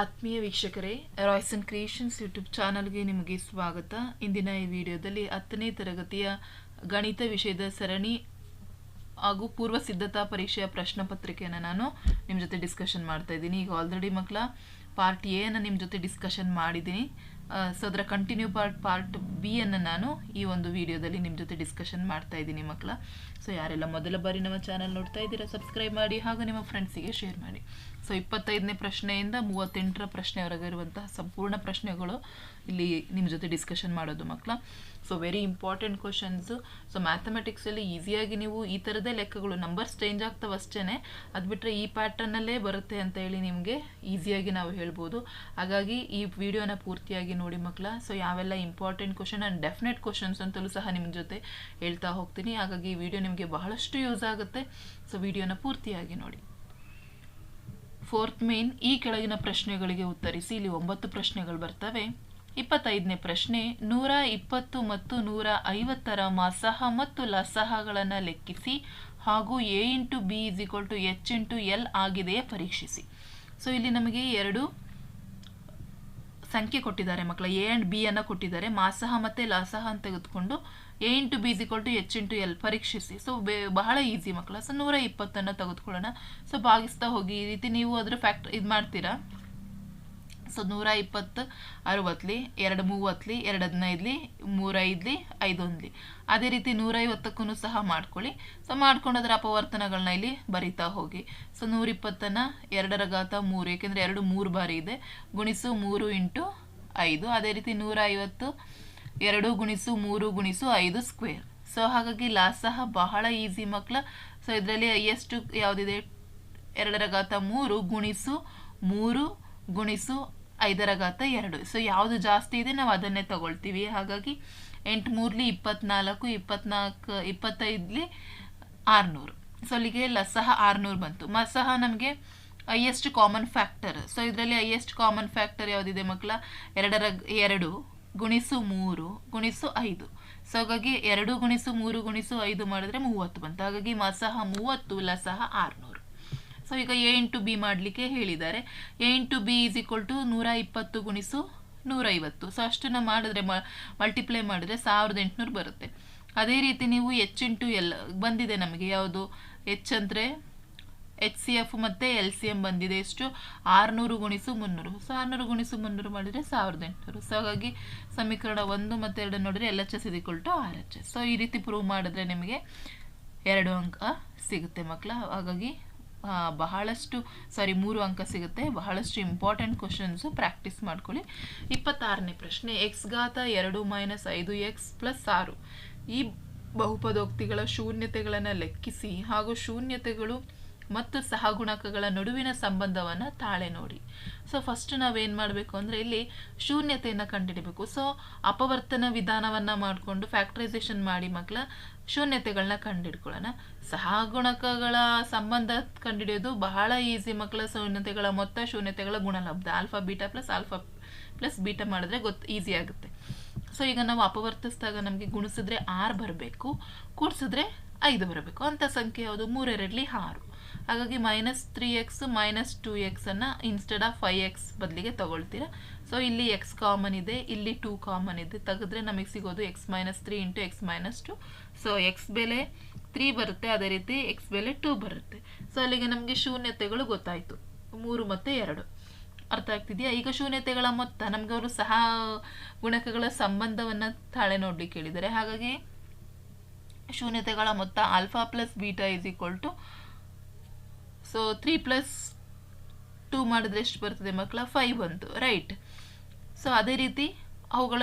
ಆತ್ಮೀಯ ವೀಕ್ಷಕರೇ Royson creations YouTube ಚಾನಲ್ಗೆ ನಿಮಗೆ ಸ್ವಾಗತ. ಇಂದಿನ ಈ ವಿಡಿಯೋದಲ್ಲಿ ಹತ್ತನೇ ತರಗತಿಯ ಗಣಿತ ವಿಷಯದ ಸರಣಿ ಹಾಗೂ ಪೂರ್ವ ಸಿದ್ಧತಾ ಪರೀಕ್ಷೆಯ ಪ್ರಶ್ನೆ ಪತ್ರಿಕೆಯನ್ನು ನಾನು ನಿಮ್ಮ ಜೊತೆ ಡಿಸ್ಕಷನ್ ಮಾಡ್ತಾ ಇದ್ದೀನಿ. ಈಗ ಆಲ್ರೆಡಿ ಮಕ್ಕಳ ಪಾರ್ಟ್ ಎನ ನಿಮ್ಮ ಜೊತೆ ಡಿಸ್ಕಷನ್ ಮಾಡಿದ್ದೀನಿ. ಸೊ ಅದರ ಕಂಟಿನ್ಯೂ ಪಾರ್ಟ್ ಪಾರ್ಟ್ ಬಿ ಅನ್ನು ನಾನು ಈ ಒಂದು ವಿಡಿಯೋದಲ್ಲಿ ನಿಮ್ಮ ಜೊತೆ ಡಿಸ್ಕಷನ್ ಮಾಡ್ತಾ ಇದ್ದೀನಿ ಮಕ್ಕಳ. ಸೊ ಯಾರೆಲ್ಲ ಮೊದಲ ಬಾರಿ ನಮ್ಮ ಚಾನಲ್ ನೋಡ್ತಾ ಇದ್ದೀರಾ ಸಬ್ಸ್ಕ್ರೈಬ್ ಮಾಡಿ ಹಾಗೂ ನಿಮ್ಮ ಫ್ರೆಂಡ್ಸಿಗೆ ಶೇರ್ ಮಾಡಿ. ಸೊ ಇಪ್ಪತ್ತೈದನೇ ಪ್ರಶ್ನೆಯಿಂದ ಮೂವತ್ತೆಂಟರ ಪ್ರಶ್ನೆವರೆಗೆ ಇರುವಂತಹ ಸಂಪೂರ್ಣ ಪ್ರಶ್ನೆಗಳು ಇಲ್ಲಿ ನಿಮ್ಮ ಜೊತೆ ಡಿಸ್ಕಷನ್ ಮಾಡೋದು ಮಕ್ಕಳ. So very important questions so ಮ್ಯಾಥಮೆಟಿಕ್ಸಲ್ಲಿ ಈಸಿಯಾಗಿ ನೀವು ಈ ಥರದೇ ಲೆಕ್ಕಗಳು ನಂಬರ್ಸ್ ಚೇಂಜ್ ಆಗ್ತಾವೆ ಅಷ್ಟೇ ಅದು ಬಿಟ್ಟರೆ ಈ ಪ್ಯಾಟರ್ನಲ್ಲೇ ಬರುತ್ತೆ ಅಂತ ಹೇಳಿ ನಿಮಗೆ ಈಸಿಯಾಗಿ ನಾವು ಹೇಳ್ಬೋದು. ಹಾಗಾಗಿ ಈ ವಿಡಿಯೋನ ಪೂರ್ತಿಯಾಗಿ ನೋಡಿ ಮಕ್ಕಳ ಸೊ ಯಾವೆಲ್ಲ important question and definite questions ಅಂತಲೂ ಸಹ ನಿಮ್ಮ ಜೊತೆ ಹೇಳ್ತಾ ಹೋಗ್ತೀನಿ. ಹಾಗಾಗಿ ಈ ವಿಡಿಯೋ ನಿಮಗೆ ಬಹಳಷ್ಟು ಯೂಸ್ ಆಗುತ್ತೆ. ಸೊ ವಿಡಿಯೋನ ಪೂರ್ತಿಯಾಗಿ ನೋಡಿ. ಫೋರ್ತ್ ಮೇನ್ ಈ ಕೆಳಗಿನ ಪ್ರಶ್ನೆಗಳಿಗೆ ಉತ್ತರಿಸಿ. ಇಲ್ಲಿ ಒಂಬತ್ತು ಪ್ರಶ್ನೆಗಳು ಬರ್ತವೆ. ಇಪ್ಪತ್ತೈದನೇ ಪ್ರಶ್ನೆ, ನೂರ ಇಪ್ಪತ್ತು ಮತ್ತು ನೂರ ಐವತ್ತರ ಮಾಸಹ ಮತ್ತು ಲಸಹಗಳನ್ನು ಲೆಕ್ಕಿಸಿ ಹಾಗೂ A into B is equal to H into L ಆಗಿದೆಯೇ ಪರೀಕ್ಷಿಸಿ. ಸೊ ಇಲ್ಲಿ ನಮಗೆ ಎರಡು ಸಂಖ್ಯೆ ಕೊಟ್ಟಿದ್ದಾರೆ ಮಕ್ಕಳ. ಎ ಆ್ಯಂಡ್ ಬಿ ಅನ್ನು ಕೊಟ್ಟಿದ್ದಾರೆ. ಮಾಸಹ ಮತ್ತು ಲಸಹ ಅಂತ ತೆಗೆದುಕೊಂಡು A into B equal to H into L ಪರೀಕ್ಷಿಸಿ. ಸೊ ಬೇ, ಬಹಳ ಈಸಿ ಮಕ್ಕಳ. ಸೊ ನೂರ ಇಪ್ಪತ್ತನ್ನು ತೆಗೆದುಕೊಳ್ಳೋಣ. ಸೊ ಭಾಗಿಸ್ತಾ ಹೋಗಿ. ಈ ರೀತಿ ನೀವು ಅದರ ಫ್ಯಾಕ್ಟ್ ಇದು ಮಾಡ್ತೀರಾ? ನೂರ ಇಪ್ಪತ್ತು ಅರವತ್ತಲಿ ಎರಡು ಮೂವತ್ತಲಿ ಎರಡು ಹದಿನೈದಲಿ ಮೂರೈದಲಿ ಐದೊಂದಲಿ. ಅದೇ ರೀತಿ ನೂರೈವತ್ತಕ್ಕೂ ಸಹ ಮಾಡ್ಕೊಳ್ಳಿ. ಸೊ ಮಾಡ್ಕೊಂಡು ಅದರ ಅಪವರ್ತನಗಳನ್ನ ಇಲ್ಲಿ ಬರಿತಾ ಹೋಗಿ. ಸೊ ನೂರಿಪ್ಪತ್ತನ್ನು ಎರಡರ ಘಾತ ಮೂರು, ಏಕೆಂದರೆ ಎರಡು ಮೂರು ಬಾರಿ ಇದೆ. ಗುಣಿಸು ಮೂರು ಇಂಟು ಐದು. ಅದೇ ರೀತಿ ನೂರ ಐವತ್ತು ಎರಡು ಗುಣಿಸು ಮೂರು ಗುಣಿಸು ಐದು ಸ್ಕ್ವೇರ್. ಸೊ ಹಾಗಾಗಿ ಲಾಸ್ ಸಹ ಬಹಳ ಈಸಿ ಮಕ್ಕಳ ಸೊ ಇದರಲ್ಲಿ ಎಷ್ಟು ಯಾವುದಿದೆ? ಎರಡರ ಘಾತ ಮೂರು ಗುಣಿಸು ಮೂರು ಗುಣಿಸು ಐದರ ಘಾತ ಎರಡು. ಸೊ ಯಾವುದು ಜಾಸ್ತಿ ಇದೆ ನಾವು ಅದನ್ನೇ ತಗೊಳ್ತೀವಿ. ಹಾಗಾಗಿ ಎಂಟು ಮೂರ್ಲಿ ಇಪ್ಪತ್ನಾಲ್ಕು ಇಪ್ಪತ್ನಾಲ್ಕು, ಇಪ್ಪತ್ತೈದಲಿ ಆರುನೂರು. ಸೊ ಅಲ್ಲಿಗೆ ಲಸಹ ಆರುನೂರು ಬಂತು. ಮಸಹ ನಮಗೆ ಹೈಯೆಸ್ಟ್ ಕಾಮನ್ ಫ್ಯಾಕ್ಟರ್ ಸೊ ಇದರಲ್ಲಿ ಹೈಯೆಸ್ಟ್ ಕಾಮನ್ ಫ್ಯಾಕ್ಟರ್ ಯಾವುದಿದೆ ಮಕ್ಕಳ? ಎರಡರ ಎರಡು ಗುಣಿಸು ಮೂರು ಗುಣಿಸು ಐದು. ಸೊ ಹಾಗಾಗಿ ಎರಡು ಗುಣಿಸು ಮೂರು ಗುಣಿಸು ಐದು ಮಾಡಿದ್ರೆ ಮೂವತ್ತು ಬಂತು. ಹಾಗಾಗಿ ಮಸಹ ಮೂವತ್ತು ಲಸಹ ಆರುನೂರು. ಸೊ ಈಗ ಎ ಇಂಟು ಬಿ ಮಾಡಲಿಕ್ಕೆ ಹೇಳಿದ್ದಾರೆ. A into B is equal to ನೂರ ಇಪ್ಪತ್ತು ಗುಣಿಸು ನೂರೈವತ್ತು. ಸೊ ಅಷ್ಟನ್ನು ಮಾಡಿದ್ರೆ ಮಲ್ಟಿಪ್ಲೈ ಮಾಡಿದ್ರೆ ಸಾವಿರದ ಎಂಟುನೂರು ಬರುತ್ತೆ. ಅದೇ ರೀತಿ ನೀವು ಎಚ್ ಇಂಟು ಎಲ್ ಬಂದಿದೆ ನಮಗೆ ಯಾವುದು? ಎಚ್ ಅಂದರೆ ಎಚ್ ಸಿ ಎಫ್ ಮತ್ತು ಎಲ್ ಸಿ ಎಂ ಬಂದಿದೆ. ಎಷ್ಟು? ಆರುನೂರು ಗುಣಿಸು ಮುನ್ನೂರು. ಸೊ ಆರುನೂರು ಗುಣಿಸು ಮುನ್ನೂರು ಮಾಡಿದರೆ ಸಾವಿರದ ಎಂಟುನೂರು. ಸೊ ಹಾಗಾಗಿ ಸಮೀಕರಣ ಒಂದು ಮತ್ತು ಎರಡು ನೋಡಿದರೆ L H S is equal to R H S so ಈ ರೀತಿ ಪ್ರೂವ್ ಮಾಡಿದ್ರೆ ನಿಮಗೆ ಎರಡು ಅಂಕ ಸಿಗುತ್ತೆ ಮಕ್ಕಳ. ಹಾಗಾಗಿ ಬಹಳಷ್ಟು ಸಾರಿ ಮೂರು ಅಂಕ ಸಿಗುತ್ತೆ. ಬಹಳಷ್ಟು ಇಂಪಾರ್ಟೆಂಟ್ ಕ್ವಶನ್ಸು ಪ್ರಾಕ್ಟೀಸ್ ಮಾಡ್ಕೊಳ್ಳಿ. ಇಪ್ಪತ್ತಾರನೇ ಪ್ರಶ್ನೆ ಎಕ್ಸ್ ಘಾತ ಎರಡು ಮೈನಸ್ ಐದು ಎಕ್ಸ್ ಪ್ಲಸ್ ಆರು. ಈ ಬಹುಪದೋಕ್ತಿಗಳ ಶೂನ್ಯತೆಗಳನ್ನು ಲೆಕ್ಕಿಸಿ. ಹಾಗೂ ಶೂನ್ಯತೆಗಳು ಮತ್ತು ಸಹಗುಣಕಗಳ ನಡುವಿನ ಸಂಬಂಧವನ್ನು ತಾಳೆ ನೋಡಿ. ಸೊ ಫಸ್ಟ್ ನಾವೇನು ಮಾಡಬೇಕು ಅಂದರೆ ಇಲ್ಲಿ ಶೂನ್ಯತೆಯನ್ನು ಕಂಡುಹಿಡಬೇಕು ಸೊ ಅಪವರ್ತನ ವಿಧಾನವನ್ನು ಮಾಡಿಕೊಂಡು ಫ್ಯಾಕ್ಟ್ರೈಸೇಷನ್ ಮಾಡಿ ಮಕ್ಕಳ ಶೂನ್ಯತೆಗಳನ್ನ ಕಂಡುಹಿಡ್ಕೊಳ್ಳೋಣ ಸಹಗುಣಕಗಳ ಸಂಬಂಧ ಕಂಡುಹಿಡಿಯೋದು ಬಹಳ ಈಸಿ ಮಕ್ಕಳ ಶೂನ್ಯತೆಗಳ ಮೊತ್ತ, ಶೂನ್ಯತೆಗಳ ಗುಣಲಬ್ಧ. Alpha beta plus alpha plus beta ಮಾಡಿದ್ರೆ ಗೊತ್ತು ಈಸಿ ಆಗುತ್ತೆ. ಸೊ ಈಗ ನಾವು ಅಪವರ್ತಿಸಿದಾಗ ನಮಗೆ ಗುಣಿಸಿದ್ರೆ ಆರು ಬರಬೇಕು, ಕೂಡಿಸಿದ್ರೆ ಐದು ಬರಬೇಕು. ಅಂಥ ಸಂಖ್ಯೆ ಯಾವುದು? ಮೂರೆರಡಲಿ ಆರು. ಹಾಗಾಗಿ minus three X minus two ಎಕ್ಸನ್ನು instead of five X ಬದಲಿಗೆ ತಗೊಳ್ತೀರಾ. ಸೊ ಇಲ್ಲಿ ಎಕ್ಸ್ ಕಾಮನ್ ಇದೆ, ಇಲ್ಲಿ ಟೂ ಕಾಮನ್ ಇದೆ. ತೆಗೆದ್ರೆ ನಮಗೆ ಸಿಗೋದು x minus three into x minus two so x ಬೆಲೆ ತ್ರೀ ಬರುತ್ತೆ, ಅದೇ ರೀತಿ ಎಕ್ಸ್ ಬೆಲೆ ಟೂ ಬರುತ್ತೆ. ಸೊ ಅಲ್ಲಿಗೆ ನಮಗೆ ಶೂನ್ಯತೆಗಳು ಗೊತ್ತಾಯಿತು. ಮೂರು ಮತ್ತು ಎರಡು. ಅರ್ಥ ಆಗ್ತಿದೆಯಾ? ಈಗ ಶೂನ್ಯತೆಗಳ ಮೊತ್ತ, ನಮಗೆ ಅವರು ಸಹ ಗುಣಕಗಳ ಸಂಬಂಧವನ್ನು ತಾಳೆ ನೋಡ್ಲಿಕ್ಕೆ ಹೇಳಿದ್ದಾರೆ. ಹಾಗಾಗಿ ಶೂನ್ಯತೆಗಳ ಮೊತ್ತ alpha plus beta is equal to so three plus two ಮಾಡಿದ್ರೆ ಎಷ್ಟು ಬರ್ತದೆ ಮಕ್ಕಳ? ಫೈವ್ ಬಂತು ರೈಟ್ ಸೊ ಅದೇ ರೀತಿ ಅವುಗಳ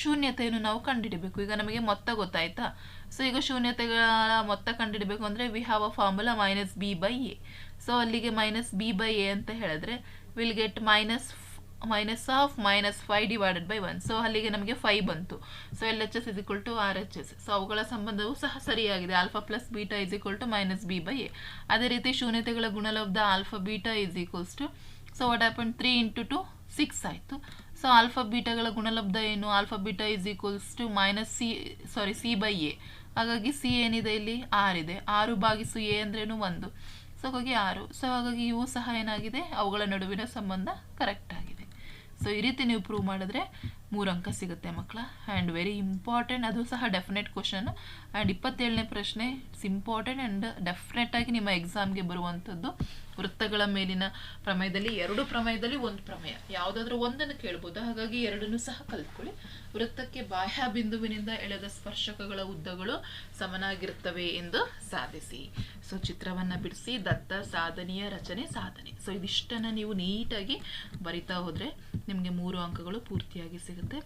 ಶೂನ್ಯತೆಯನ್ನು ನಾವು ಕಂಡುಹಿಡಬೇಕು ಈಗ ನಮಗೆ ಮೊತ್ತ ಗೊತ್ತಾಯ್ತಾ? ಸೊ ಈಗ ಶೂನ್ಯತೆಗಳ ಮೊತ್ತ ಕಂಡುಹಿಡಬೇಕು ಅಂದರೆ we have a formula minus B by A so ಅಲ್ಲಿಗೆ ಮೈನಸ್ ಬಿ ಬೈ ಎ ಅಂತ ಹೇಳಿದ್ರೆ will get minus minus of minus five divided by one so ಅಲ್ಲಿಗೆ ನಮಗೆ ಫೈವ್ ಬಂತು. So L H S is equal to R H S so ಅವುಗಳ ಸಂಬಂಧವು ಸಹ ಸರಿಯಾಗಿದೆ. Alpha plus beta is equal to minus B by A ಅದೇ ರೀತಿ ಶೂನ್ಯತೆಗಳ ಗುಣಲಬ್ಧ alpha beta is equals to so what happen three into two six ಆಯಿತು. So alpha ಬೀಟಾಗಳ ಗುಣಲಬ್ಧ ಏನು? Alpha beta is equals to minus C sorry C by A ಹಾಗಾಗಿ C ಏನಿದೆ ಇಲ್ಲಿ? ಆರ್ ಇದೆ. ಆರು ಭಾಗಿಸು ಎ ಅಂದ್ರೇನು? ಒಂದು. ಸೊ ಹಾಗಾಗಿ ಆರು. ಸೊ ಹಾಗಾಗಿ ಇವು ಸಹ ಏನಾಗಿದೆ? ಅವುಗಳ ನಡುವಿನ ಸಂಬಂಧ ಕರೆಕ್ಟ್ ಆಗಿದೆ. ಸೊ ಈ ರೀತಿ ನೀವು ಪ್ರೂವ್ ಮಾಡಿದ್ರೆ ಮೂರು ಅಂಕ ಸಿಗುತ್ತೆ ಮಕ್ಕಳ. ಆ್ಯಂಡ್ ವೆರಿ ಇಂಪಾರ್ಟೆಂಟ್ ಅದು ಸಹ ಡೆಫಿನೆಟ್ ಕ್ವಶನ್ ಆ್ಯಂಡ್ ಇಪ್ಪತ್ತೇಳನೇ ಪ್ರಶ್ನೆ ಇಟ್ಸ್ ಇಂಪಾರ್ಟೆಂಟ್ ಆ್ಯಂಡ್ ಡೆಫಿನೆಟಾಗಿ ನಿಮ್ಮ ಎಕ್ಸಾಮ್ಗೆ ಬರುವಂಥದ್ದು ವೃತ್ತಗಳ ಮೇಲಿನ ಪ್ರಮೇಯದಲ್ಲಿ, ಎರಡು ಪ್ರಮೇಯದಲ್ಲಿ ಒಂದು ಪ್ರಮೇಯ. ಯಾವುದಾದ್ರೂ ಒಂದನ್ನು ಕೇಳ್ಬೋದು. ಹಾಗಾಗಿ ಎರಡನ್ನೂ ಸಹ ಕಲ್ತ್ಕೊಳ್ಳಿ. ವೃತ್ತಕ್ಕೆ ಬಾಹ್ಯ ಬಿಂದುವಿನಿಂದ ಎಳೆದ ಸ್ಪರ್ಶಕಗಳ ಉದ್ದಗಳು ಸಮನಾಗಿರುತ್ತವೆ ಎಂದು ಸಾಧಿಸಿ. ಸೊ ಚಿತ್ರವನ್ನು ಬಿಡಿಸಿ. ದತ್ತ ಸಾಧನೆಯ ರಚನೆ ಸಾಧನೆ. ಸೊ ಇದಿಷ್ಟನ್ನು ನೀವು ನೀಟಾಗಿ ಬರಿತಾ ಹೋದ್ರೆ ನಿಮಗೆ ಮೂರು ಅಂಕಗಳು ಪೂರ್ತಿಯಾಗಿ ಸಿಗುತ್ತೆ.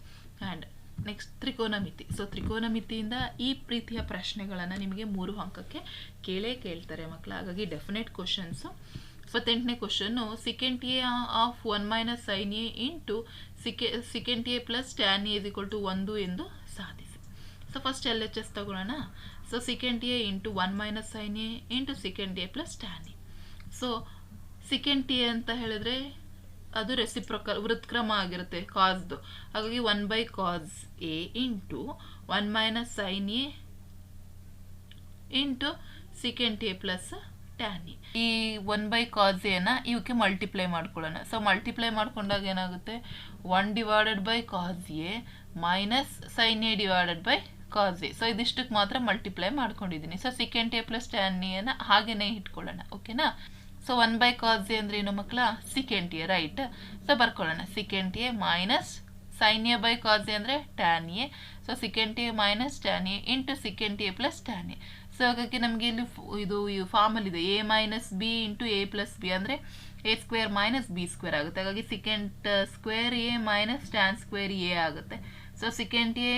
ಆ್ಯಂಡ್ ನೆಕ್ಸ್ಟ್ ತ್ರಿಕೋನಮಿತಿ. ಸೊ ತ್ರಿಕೋನಮಿತಿಯಿಂದ ಈ ಪ್ರೀತಿಯ ಪ್ರಶ್ನೆಗಳನ್ನು ನಿಮಗೆ ಮೂರು ಅಂಕಕ್ಕೆ ಕೇಳೇ ಕೇಳ್ತಾರೆ ಮಕ್ಕಳು ಹಾಗಾಗಿ ಡೆಫಿನೆಟ್ ಕ್ವಶನ್ಸು ಇಪ್ಪತ್ತೆಂಟನೇ question secant A of one minus sine A into sec secant A plus tan A is equal to ಒಂದು ಎಂದು ಸಾಧಿಸಿ. So first L H S ತಗೊಳ್ಳೋಣ so secant A into one minus sine A into second A plus tan A so secant A ಅಂತ ಹೇಳಿದ್ರೆ ಅದು reciprocal ವೃತ್ಕ್ರಮ ಆಗಿರುತ್ತೆ ಕಾಸ್ದು ಹಾಗಾಗಿ one by cos A into one minus sine A into secant A plus tan A ಈ one by cos ಎನ ಇವಕ್ಕೆ ಮಲ್ಟಿಪ್ಲೈ ಮಾಡ್ಕೊಳ್ಳೋಣ. ಸೊ ಮಲ್ಟಿಪ್ಲೈ ಮಾಡ್ಕೊಂಡಾಗ ಏನಾಗುತ್ತೆ? One divided by cos A minus sine A divided by cos A so ಇದಿಷ್ಟಕ್ಕೆ ಮಾತ್ರ multiply ಮಾಡ್ಕೊಂಡಿದ್ದೀನಿ. So second A plus tan ಎನ ಹಾಗೇನೆ ಇಟ್ಕೊಳ್ಳೋಣ. ಓಕೆನಾ so one by cos A ಅಂದ್ರೆ ಏನು ಮಕ್ಕಳ? Secant A right so ಬರ್ಕೊಳ್ಳೋಣ. Secant A minus sine A by cos A ಅಂದರೆ tan A so secant A minus tan A into secant A plus tan A so ಹಾಗಾಗಿ ನಮಗೆ ಇಲ್ಲಿ ಇದು ಫಾರ್ಮಲ್ಲಿದೆ A minus B into A plus B ಅಂದರೆ A square minus B square ಆಗುತ್ತೆ. ಹಾಗಾಗಿ secant square A minus tan square A ಆಗುತ್ತೆ. So secant A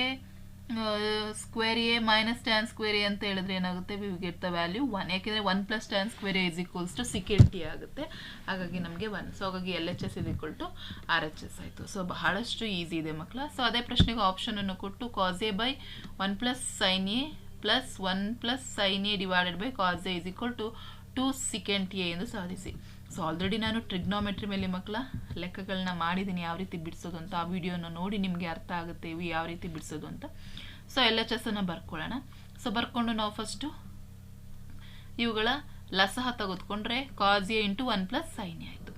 square A minus tan square A ಅಂತ ಹೇಳಿದ್ರೆ ಏನಾಗುತ್ತೆ? We get the value one ಯಾಕೆಂದರೆ one plus tan square A is equals to secant A ಆಗುತ್ತೆ. ಹಾಗಾಗಿ ನಮಗೆ one so ಹಾಗಾಗಿ L H S equal to R H S ಆಯಿತು. So ಬಹಳಷ್ಟು ಈಸಿ ಇದೆ ಮಕ್ಕಳ ಸೊ ಅದೇ ಪ್ರಶ್ನೆಗೆ ಆಪ್ಷನನ್ನು ಕೊಟ್ಟು cos A by one plus sine A plus one plus sine A divided by cos A is equal to two secant A ಎಂದು ಸಾಧಿಸಿ. ಸೊ ಆಲ್ರೆಡಿ ನಾನು ಟ್ರಿಗ್ನೋಮೆಟ್ರಿ ಮೇಲೆ ಮಕ್ಕಳ ಲೆಕ್ಕಗಳನ್ನ ಮಾಡಿದ್ದೀನಿ ಯಾವ ರೀತಿ ಬಿಡಿಸೋದು ಅಂತ. ಆ ವಿಡಿಯೋನ ನೋಡಿ ನಿಮಗೆ ಅರ್ಥ ಆಗುತ್ತೆ, ಇವು ಯಾವ ರೀತಿ ಬಿಡಿಸೋದು ಅಂತ. ಸೊ ಎಲ್ ಎಚ್ ಎಸ್ ಅನ್ನು ಬರ್ಕೊಳ್ಳೋಣ. ಸೊ ಬರ್ಕೊಂಡು ನಾವು ಫಸ್ಟು ಇವುಗಳ ಲಸಹ ತೆಗೆದುಕೊಂಡ್ರೆ cos A into one plus sine A ಆಯಿತು.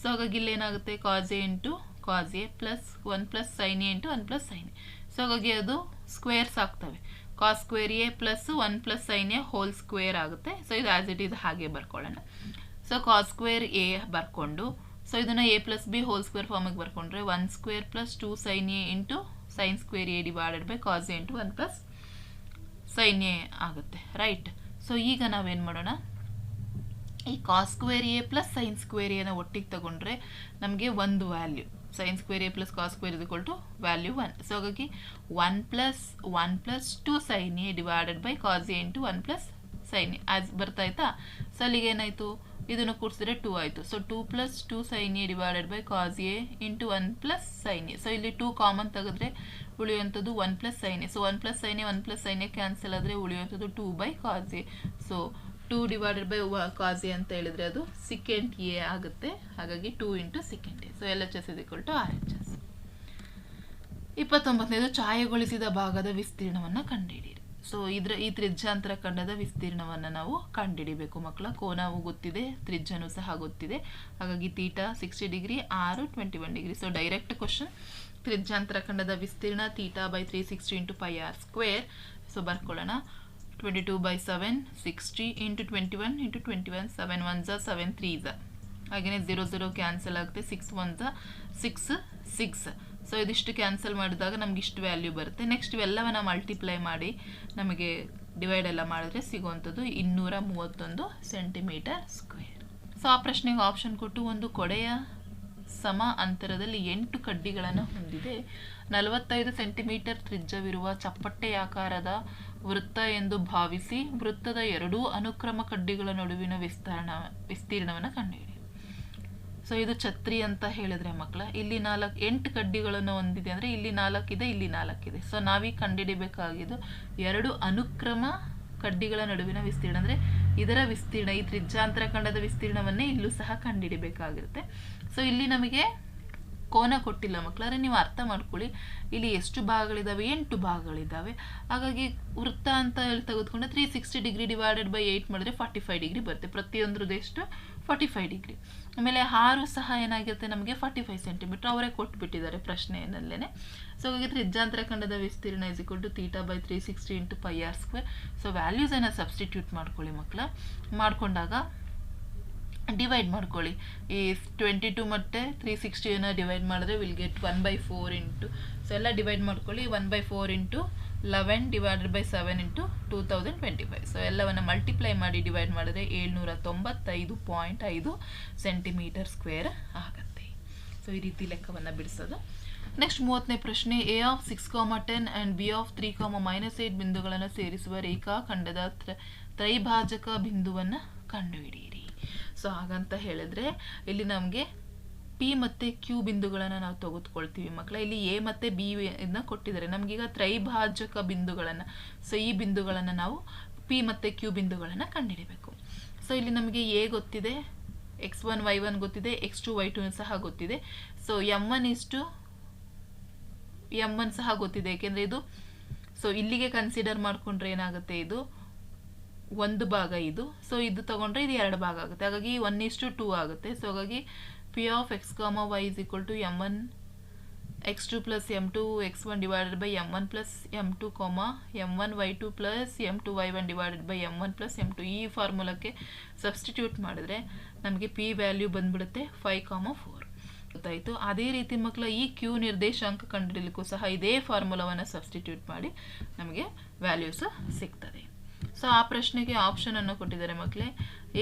ಸೊ ಹಾಗಾಗಿ ಇಲ್ಲೇನಾಗುತ್ತೆ cos A into cos A plus one plus sine A into one plus sine A so ಹಾಗಾಗಿ ಅದು ಸ್ಕ್ವೇರ್ಸ್ ಆಗ್ತವೆ. Cos square A plus one plus sine A whole square ಆಗುತ್ತೆ. So ಇದು as it is ಹಾಗೆ ಬರ್ಕೊಳ್ಳೋಣ. So cos square A ಬರ್ಕೊಂಡು so ಇದನ್ನು A plus B whole square ಫಾರ್ಮಿಗೆ ಬರ್ಕೊಂಡ್ರೆ one square plus two sine A into sine square A divided by cos A into one plus sine A ಆಗುತ್ತೆ right so ಈಗ ನಾವೇನು ಮಾಡೋಣ? ಈ cos square A plus sine square ಎನ ಒಟ್ಟಿಗೆ ತಗೊಂಡ್ರೆ ನಮಗೆ ಒಂದು value sine square A plus cos square ಇದಕ್ಕೆ ಟು ವ್ಯಾಲ್ಯೂ ಒನ್ ಸೊ ಹಾಗಾಗಿ one plus one plus two sine A divided by cos A into one plus sine A as ಬರ್ತಾಯ್ತಾ so ಅಲ್ಲಿಗೆ ಏನಾಯಿತು? ಇದನ್ನು ಕೂಡಿಸಿದ್ರೆ ಟೂ ಆಯಿತು. So two plus two sine A divided by cos A into one plus sine A so ಇಲ್ಲಿ two common ತೆಗೆದ್ರೆ ಉಳಿಯುವಂಥದ್ದು one plus sine A so one plus sine A one plus sine A cancel ಆದರೆ ಉಳಿಯುವಂಥದ್ದು two by cos A so two divided by cos A ಅಂತ ಹೇಳಿದರೆ ಅದು second A ಆಗುತ್ತೆ. ಹಾಗಾಗಿ two into second A so L H S is equal to R H S ಇಪ್ಪತ್ತೊಂಬತ್ತನೇದು ಛಾಯೆಗೊಳಿಸಿದ ಭಾಗದ ವಿಸ್ತೀರ್ಣವನ್ನು ಕಂಡುಹಿಡಿಯಿರಿ. ಸೊ ಇದ್ರ ಈ ತ್ರಿಜ್ಯಾಂತರ ಖಂಡದ ವಿಸ್ತೀರ್ಣವನ್ನು ನಾವು ಕಂಡುಹಿಡಿಬೇಕು ಮಕ್ಕಳ. ಕೋನವು ಗೊತ್ತಿದೆ, ತ್ರಿಜ್ಯನೂ ಸಹ ಗೊತ್ತಿದೆ. ಹಾಗಾಗಿ ತೀಟ ಸಿಕ್ಸ್ಟಿ ಡಿಗ್ರಿ, ಆರು twenty one degree. So direct question ತ್ರಿಜ್ಯಾಂತರ ಖಂಡದ ವಿಸ್ತೀರ್ಣ theta by three sixty into pi R square. So ಬರ್ಕೊಳ್ಳೋಣ. Twenty two by seven, sixty into twenty one into twenty one, seven one ಝ, seven three ಝ. ಹಾಗೆಯೇ zero zero cancel ಆಗುತ್ತೆ, six one ಝ, six six. So ಇದಿಷ್ಟು cancel ಮಾಡಿದಾಗ ನಮ್ಗೆ ಇಷ್ಟು value ಬರುತ್ತೆ. Next ಇವೆಲ್ಲವನ್ನ ಮಲ್ಟಿಪ್ಲೈ ಮಾಡಿ ನಮಗೆ ಡಿವೈಡ್ ಎಲ್ಲ ಮಾಡಿದ್ರೆ ಸಿಗುವಂಥದ್ದು ಇನ್ನೂರ ಮೂವತ್ತೊಂದು ಸೆಂಟಿಮೀಟರ್ ಸ್ಕ್ವೇರ್ ಸೊ ಆ ಪ್ರಶ್ನೆಗೆ ಆಪ್ಷನ್ ಕೊಟ್ಟು ಒಂದು ಕೊಡೆಯ ಸಮ ಅಂತರದಲ್ಲಿ ಎಂಟು ಕಡ್ಡಿಗಳನ್ನು ಹೊಂದಿದೆ. ನಲವತ್ತೈದು ಸೆಂಟಿಮೀಟರ್ ತ್ರಿಜ್ಯವಿರುವ ಚಪ್ಪಟ್ಟೆಯಾಕಾರದ ವೃತ್ತ ಎಂದು ಭಾವಿಸಿ ವೃತ್ತದ ಎರಡೂ ಅನುಕ್ರಮ ಕಡ್ಡಿಗಳ ನಡುವಿನ ವಿಸ್ತರಣ, ವಿಸ್ತೀರ್ಣವನ್ನು ಕಂಡುಹಿಡಿ ಸೊ ಇದು ಛತ್ರಿ ಅಂತ ಹೇಳಿದ್ರೆ ಮಕ್ಕಳ ಇಲ್ಲಿ ನಾಲ್ಕು, ಎಂಟು ಕಡ್ಡಿಗಳನ್ನು ಹೊಂದಿದೆ ಅಂದರೆ ಇಲ್ಲಿ ನಾಲ್ಕಿದೆ ಇಲ್ಲಿ ನಾಲ್ಕಿದೆ. ಸೊ ನಾವೀಗ ಕಂಡುಹಿಡಿಬೇಕಾಗಿದ್ದು ಎರಡು ಅನುಕ್ರಮ ಕಡ್ಡಿಗಳ ನಡುವಿನ ವಿಸ್ತೀರ್ಣ. ಅಂದರೆ ಇದರ ವಿಸ್ತೀರ್ಣ, ಈ ತ್ರಿಜ್ಯಾಂತರ ಖಂಡದ ವಿಸ್ತೀರ್ಣವನ್ನೇ ಇಲ್ಲೂ ಸಹ ಕಂಡುಹಿಡಿಬೇಕಾಗಿರುತ್ತೆ. ಸೊ ಇಲ್ಲಿ ನಮಗೆ ಕೋನ ಕೊಟ್ಟಿಲ್ಲ ಮಕ್ಕಳಾದ್ರೆ ನೀವು ಅರ್ಥ ಮಾಡ್ಕೊಳ್ಳಿ. ಇಲ್ಲಿ ಎಷ್ಟು ಭಾಗಗಳಿದ್ದಾವೆ ಎಂಟು ಭಾಗಗಳಿದ್ದಾವೆ ಹಾಗಾಗಿ ವೃತ್ತ ಅಂತ ಹೇಳಿ ತೆಗೆದುಕೊಂಡ್ರೆ three sixty degree divided by eight ಮಾಡಿದ್ರೆ ಫಾರ್ಟಿ ಫೈವ್ ಡಿಗ್ರಿ ಬರುತ್ತೆ. ಪ್ರತಿಯೊಂದ್ರದ್ದು ಎಷ್ಟು? ಫಾರ್ಟಿ ಫೈವ್ ಡಿಗ್ರಿ ಆಮೇಲೆ ಹಾರು ಸಹ ಏನಾಗಿರುತ್ತೆ ನಮಗೆ ಫಾರ್ಟಿ ಫೈವ್ ಸೆಂಟಿಮೀಟರ್ ಅವರೇ ಕೊಟ್ಬಿಟ್ಟಿದ್ದಾರೆ ಪ್ರಶ್ನೆಯಲ್ಲೇ. ಸೊ ಹಾಗಾಗಿ ಇಜ್ಜಾಂತರ ಖಂಡದ ವಿಸ್ತೀರ್ಣ is equal to theta by three sixty into pi R square so ವ್ಯಾಲ್ಯೂಸನ್ನು substitute ಮಾಡ್ಕೊಳ್ಳಿ ಮಕ್ಕಳ ಮಾಡಿಕೊಂಡಾಗ ಡಿವೈಡ್ ಮಾಡ್ಕೊಳ್ಳಿ. ಈ ಟ್ವೆಂಟಿ ಟು ಮತ್ತು ತ್ರೀ ಸಿಕ್ಸ್ಟಿಯನ್ನು ಡಿವೈಡ್ ಮಾಡಿದ್ರೆ will get one by four into so ಎಲ್ಲ ಡಿವೈಡ್ ಮಾಡ್ಕೊಳ್ಳಿ. One by four into eleven divided by seven into two thousand twenty five so ಎಲ್ಲವನ್ನು ಮಲ್ಟಿಪ್ಲೈ ಮಾಡಿ ಡಿವೈಡ್ ಮಾಡಿದ್ರೆ ಏಳ್ನೂರ ತೊಂಬತ್ತೈದು ಪಾಯಿಂಟ್ ಐದು ಸೆಂಟಿಮೀಟರ್ ಸ್ಕ್ವೇರ್ ಆಗುತ್ತೆ. ಸೊ ಈ ರೀತಿ ಲೆಕ್ಕವನ್ನು ಬಿಡಿಸೋದು. ನೆಕ್ಸ್ಟ್ ಮೂವತ್ತನೇ ಪ್ರಶ್ನೆ A of six comma ten and B of three comma minus eight ಬಿಂದುಗಳನ್ನು ಸೇರಿಸುವ ರೇಖಾಖಂಡದ ತ್ರ, ತ್ರೈಭಾಜಕ ಬಿಂದುವನ್ನು ಕಂಡುಹಿಡಿಯಿರಿ. ಸೊ ಹಾಗಂತ ಹೇಳಿದ್ರೆ, ಇಲ್ಲಿ ನಮಗೆ ಪಿ ಮತ್ತು ಕ್ಯೂ ಬಿಂದುಗಳನ್ನು ನಾವು ತೆಗೆದುಕೊಳ್ತೀವಿ ಮಕ್ಕಳ ಇಲ್ಲಿ ಎ ಮತ್ತು ಬಿ ಇದನ್ನ ಕೊಟ್ಟಿದ್ದಾರೆ. ನಮಗೀಗ ತ್ರೈಭಾಜಕ ಬಿಂದುಗಳನ್ನು ಸೊ ಈ ಬಿಂದುಗಳನ್ನು ನಾವು ಪಿ ಮತ್ತು ಕ್ಯೂ ಬಿಂದುಗಳನ್ನು ಕಂಡುಹಿಡಿಬೇಕು. ಸೊ ಇಲ್ಲಿ ನಮಗೆ ಎ ಗೊತ್ತಿದೆ ಎಕ್ಸ್ ಒನ್ ವೈ ಒನ್ ಗೊತ್ತಿದೆ ಎಕ್ಸ್ ಟು ವೈ ಟು ಸಹ ಗೊತ್ತಿದೆ. ಸೊ ಎಂ ಒನ್ ಇಷ್ಟು ಎಂ ಒನ್ ಸಹ ಗೊತ್ತಿದೆ, ಏಕೆಂದರೆ ಇದು ಸೊ ಇಲ್ಲಿಗೆ ಕನ್ಸಿಡರ್ ಮಾಡಿಕೊಂಡ್ರೆ ಏನಾಗುತ್ತೆ ಇದು? ಒಂದು ಭಾಗ ಇದು. ಸೊ ಇದು ತಗೊಂಡ್ರೆ ಇದು ಎರಡು ಭಾಗ ಆಗುತ್ತೆ. ಹಾಗಾಗಿ ಒನ್ ಇಷ್ಟು ಟೂ ಆಗುತ್ತೆ. ಸೊ ಹಾಗಾಗಿ plus M two x one divided by M one plus M two comma M one y two plus M two y one divided by M one plus M two ಈ ಫಾರ್ಮುಲಾಕ್ಕೆ substitute ಮಾಡಿದ್ರೆ ನಮಗೆ P value ಬಂದ್ಬಿಡುತ್ತೆ five comma four ಗೊತ್ತಾಯಿತು? ಅದೇ ರೀತಿ ಮಕ್ಕಳ ಈ ಕ್ಯೂ ನಿರ್ದೇಶಾಂಕ ಕಂಡುಹಿಡಲಿಕ್ಕೂ ಸಹ ಇದೇ ಫಾರ್ಮುಲಾವನ್ನು ಸಬ್ಸ್ಟಿಟ್ಯೂಟ್ ಮಾಡಿ ನಮಗೆ ವ್ಯಾಲ್ಯೂಸ್ ಸಿಗ್ತದೆ. ಸೊ ಆ ಪ್ರಶ್ನೆಗೆ ಆಪ್ಷನ್ ಅನ್ನು ಕೊಟ್ಟಿದ್ದಾರೆ ಮಕ್ಕಳೇ